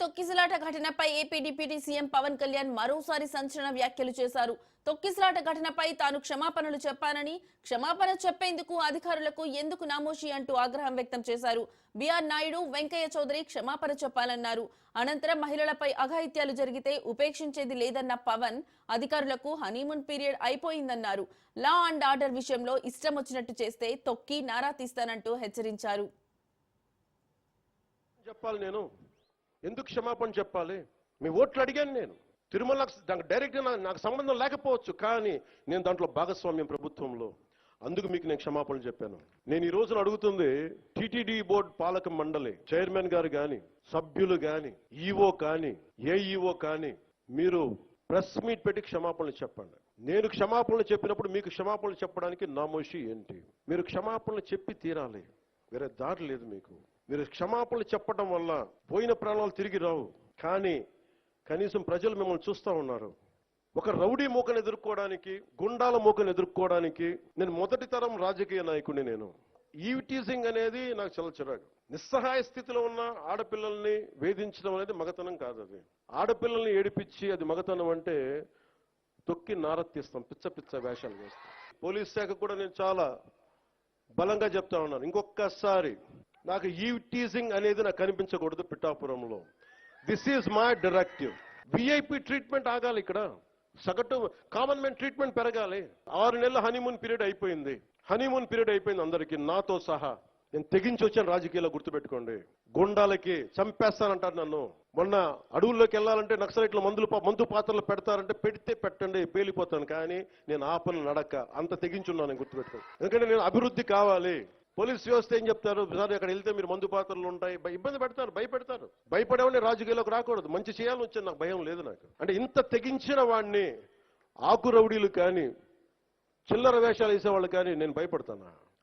తొక్కిసలాట ఘటనపై AP deputy CM Pawan Kalyan మరోసారి సంచలన వ్యాఖ్యలు చేశారు. తొక్కిసలాట ఘటనపై తాను క్షమాపణలు చెప్పానని క్షమాపణ చెప్పేందుకు అధికారులకు ఎందుకు నామోషి అంటూ ఆగ్రహం వ్యక్తం చేశారు. బీఆర్ నాయుడు వెంకయ్య చౌదరి క్షమాపణ చెప్పాలన్నారు. అనంతరం మహిళలపై అఘాయిత్యాలు జరిగితే ఉపేక్షించేది లేదన్న పవన్ అధికారులకు హనీమూన్ పీరియడ్ అయిపోయిందన్నారు. లా అండ్ ఆర్డర్ విషయంలో ఇష్టం వచ్చినట్టు చేస్తే తొక్కి నారా తీస్తానంటూ హెచ్చరించారు. చెప్పాలి నేను. ఎందుకు క్షమాపణ చెప్పాలి? మీ ఓట్లు అడిగాను నేను. తిరుమల దానికి డైరెక్ట్గా నాకు సంబంధం లేకపోవచ్చు కానీ నేను దాంట్లో భాగస్వామ్యం ప్రభుత్వంలో. అందుకు మీకు నేను క్షమాపణ చెప్పాను. నేను ఈ రోజున అడుగుతుంది టిటిడి బోర్డు పాలక మండలి చైర్మన్ గారు కానీ సభ్యులు కానీ ఈఓ కానీ ఏ ఈఓ కానీ మీరు ప్రెస్ మీట్ పెట్టి క్షమాపణలు చెప్పండి. నేను క్షమాపణలు చెప్పినప్పుడు మీకు క్షమాపణలు చెప్పడానికి నామోషి ఏంటి? మీరు క్షమాపణలు చెప్పి తీరాలి. వేరే దారి లేదు మీకు. మీరు క్షమాపణలు చెప్పడం వల్ల పోయిన ప్రాణాలు తిరిగి రావు. కానీ కనీసం ప్రజలు మిమ్మల్ని చూస్తూ ఉన్నారు. ఒక రౌడీ మూకను ఎదుర్కోవడానికి గుండాల మూకను ఎదుర్కోవడానికి నేను మొదటి తరం రాజకీయ నాయకుడిని నేను. ఈవిటీజింగ్ అనేది నాకు చాలా చిరాకు. నిస్సహాయ స్థితిలో ఉన్న ఆడపిల్లల్ని వేధించడం అనేది మగతనం కాదు అది. ఆడపిల్లల్ని ఏడిపించి అది మగతనం అంటే తొక్కి నారత్తిస్తాం పిచ్చ పిచ్చ వేషాలు వేస్తాం. పోలీస్ శాఖ కూడా నేను చాలా బలంగా చెప్తా ఉన్నాను. ఇంకొకసారి నాకు ఈ టీజింగ్ అనేది నాకు కనిపించకూడదు పిఠాపురంలో. This is my directive VIP treatment ఆగాలి ఇక్కడ. సగటు కామన్ మ్యాన్ ట్రీట్మెంట్ పెరగాలి. ఆరు నెలల హనీమూన్ పీరియడ్ అయిపోయింది. హనీమూన్ పీరియడ్ అయిపోయింది అందరికీ నాతో సహా. నేను తెగించి వచ్చాను రాజకీయాల్లో గుర్తుపెట్టుకోండి. గుండాలకి చంపేస్తానంటారు నన్ను. మొన్న అడవుల్లోకి వెళ్ళాలంటే నక్సలైట్లు మందులు మందు పాత్రలు పెడతారంటే పెడితే పెట్టండి పేలిపోతాను. కానీ నేను ఆపను నడక అంత తెగించున్నాను నేను గుర్తుపెట్టుకోండి ఎందుకంటే నేను అభివృద్ధి కావాలి. పోలీస్ వ్యవస్థ ఏం చెప్తారు? సార్ అక్కడ వెళ్తే మీరు మందు పాత్రలు ఉంటాయి. ఇబ్బంది పెడతారు భయపెడతారు. భయపడేవాడిని రాజకీయాలకు రాకూడదు. మంచి చేయాలని వచ్చాను నాకు భయం లేదు నాకు. అంటే ఇంత తెగించిన వాడిని ఆకు రౌడీలు కానీ చిల్లర వేషాలు వేసేవాళ్ళు కానీ నేను భయపడతానా.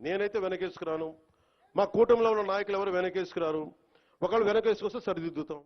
నేనైతే వెనకేసుకురాను. మా కూటమిలో ఉన్న నాయకులు ఎవరు వెనకేసుకురారు? ఒకళ్ళు వెనకేసుకొస్తే సరిదిద్దుతాం.